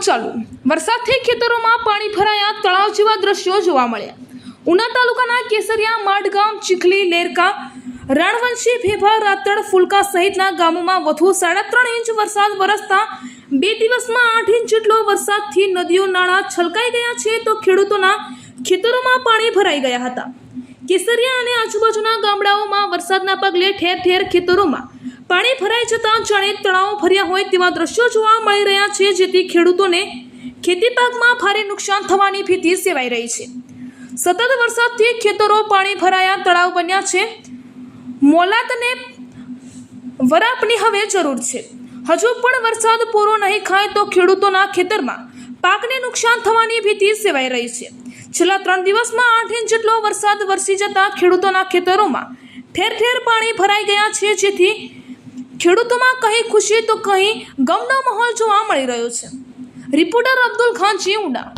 ચાલુ. વરસાદથી ખેતરોમાં પાણી ભરાયા, તળાવ જેવા દ્રશ્યો જોવા મળ્યા. ઉના તાલુકાના કેસરિયા, માડગામ, ચીખલી, લેરકા, રણવંશી, ભેભા રાતળ ફુલકા સહિતના ગામોમાં વધુ સાડા ત્રણ ઇંચ વરસાદ વરસતા બે દિવસમાં આઠ ઇંચ જેટલો વરસાદથી નદીઓ નાળા છલકાઈ ગયા છે તો ખેડૂતોના ખેતરોમાં પાણી ભરાઈ ગયા હતા. કેસરિયા અને આજુબાજુના ગામડાઓમાં વરસાદના પગલે ઠેર ઠેર ખેતરોમાં પાણી ભરાઈ જતાં જાણે તળાવો ભર્યા હોય તેવા દ્રશ્યો જોવા મળી રહ્યા છે, જેથી ખેડૂતોને ખેતી પાકમાં ભારે નુકસાન થવાની ભીતિ સેવાઈ રહી છે. સતત વરસાદથી ખેતરો પાણી ભરાયા તળાવ બન્યા છે. મોલાતને વરાપની હવે જરૂર છે. હજુ પણ વરસાદ પૂરો નહીં ખાય તો ખેડૂતોના ખેતરમાં પાકને નુકસાન થવાની ભીતિ સેવાઈ રહી છે. છેલ્લા ત્રણ દિવસમાં આઠ ઇંચ જેટલો વરસાદ વરસી જતા ખેડૂતોના ખેતરોમાં ઠેર ઠેર પાણી ભરાઈ ગયા છે, જેથી ખેડૂતોમાં કહી ખુશી તો કહી ગમનો માહોલ જોવા મળી રહ્યો છે. રિપોર્ટર અબ્દુલ ખાન જી ઉડા